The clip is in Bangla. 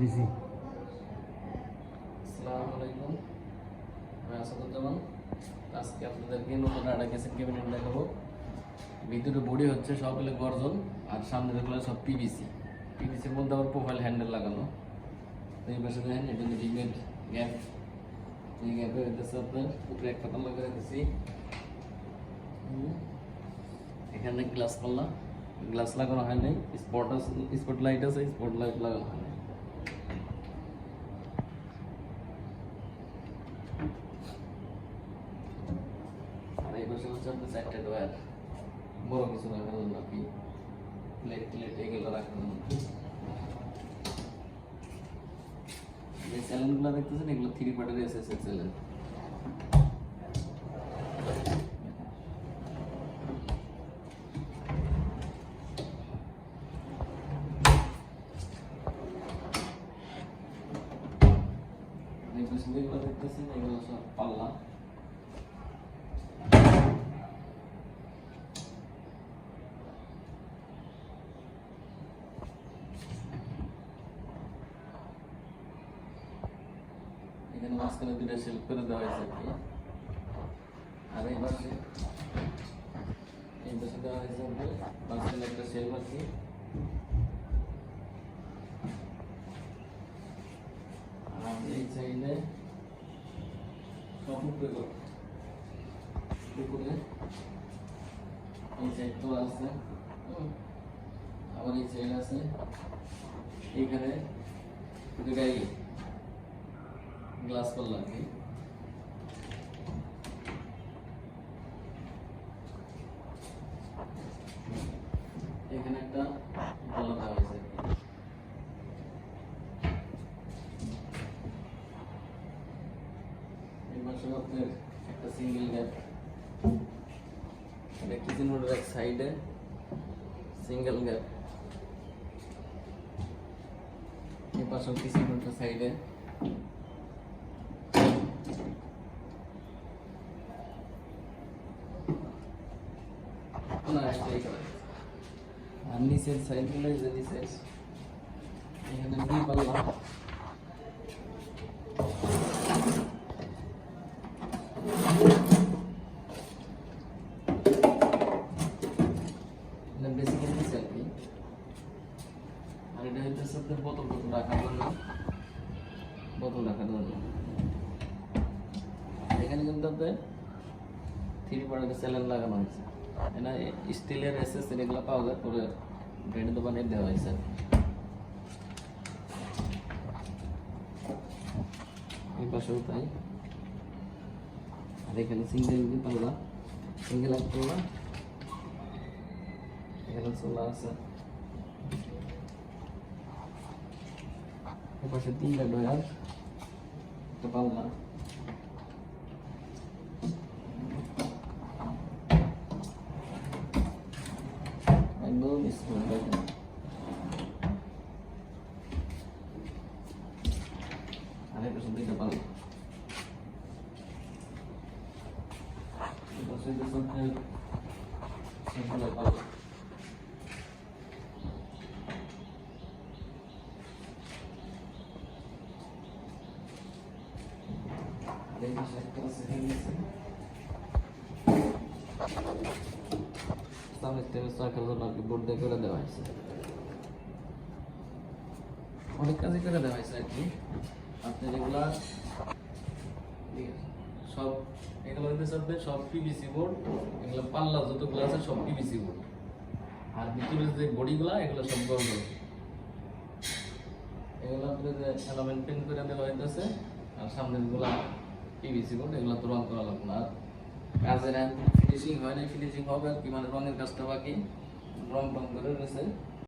দিছি আসসালামু আলাইকুম। আমি আসাদুজ্জামান। আজকে আপনাদেরকে নতুন একটা কেসের ক্যাবিনেট দেখাবো। ভিতরে বডি হচ্ছে সব হলো গর্জন, আর সামনে দেখল সব পিভিসি পিভিসির মধ্যে আবার প্রোফাইল হ্যান্ডেল লাগানো। তো এই পাশে দেখেন, এটা ডিমেট গ্যাপ এই গ্যাপে হইতেছে আপনার, উপরে এক পাতা লাগিয়ে দিচ্ছি এখানে গ্লাস পাল্লা। গ্লাস লাগানো হয় নাই। স্পট আছে স্পট লাইট আছে স্পট লাইট লাগানো হয় নাই আর আপনার চারটে ডয়ার। বড় কিছু রাখার জন্য আপনি প্লেট প্লেট এগুলো রাখার জন্য যে স্যালেনগুলো দেখতেছেন, এগুলো থ্রি পার্টের এস এস স্যালেন পাশে যেগুলো দেখতেছেন, এগুলো সব পাল্লা। এখানে মাঝখানে দুটো শেল্ফ করে দেওয়া হয়েছে আর এই পাশে এই পাশে দেওয়া হয়েছে মাঝখানে একটা শেল্ফ আছে আর এই সাইডে সব উপরে করো। এই সাইড তো আছে। আবার এই সাইড আছে এইখানে দুটাই গ্লাস আর কি। এখানে একটা পাল্লা দেওয়া হয়েছে আপনার একটা সিঙ্গেল গ্যাপ এটা কিচেন রোডের এক সাইডে সিঙ্গেল গ্যাপ এই পাশেও কিচেন রোডের সাইডে না এটা এখানে আর নিচের সাইডগুলো যে নিচের এখানে পাল্লা এটা বেসিক্যালি নিচে আর এটা হচ্ছে আপনার বোতল বোতল রাখার জন্য বোতল এখানে কিন্তু থ্রি পার্টের স্যালেন লাগানো হয়েছে এটা স্টিলের এসএস এগুলো পাওয়া যায়, পরে ব্র্যান্ডের দোকানে দেওয়া হয়েছে এই পাশেও তাই। আর এখানে সিঙ্গেল পাল্লা সিঙ্গেল এক পাল্লা এখানে চোলা আছে। এই পাশে তিনটা ডয়ার একটা পাল্লা। একদম স্মুথ দেখেন আরেক পাশে দুইটা পাল্লা এই পাশে যে সবচেয়ে সিম্পল পাল্লা আর এই পাশে একটা আছে হেলিসে সামনে জন্য আর কি বোর্ড দিয়ে করে দেওয়া হয়েছে? অনেক কাজই করে দেওয়া হয়েছে আর কি। ঠিক আছে, সব এগুলো সব পিভিসি বোর্ড এগুলো পাল্লা যতগুলো আছে সব পিভিসি বোর্ড। আর ভিতরে যে বডিগুলা এগুলো সব গরম এগুলো আপনার যে এলামেন্ট পেন করে দেওয়া হইতেছে আর সামনেরগুলা পিভিসি বোর্ড এগুলো তো রং করা লাগবে না। কাজের ফিনিশিং হয় না ফিনিশিং হবে, আর কি মানে রঙের কাজটা বাকি। রং টং করে রয়েছে।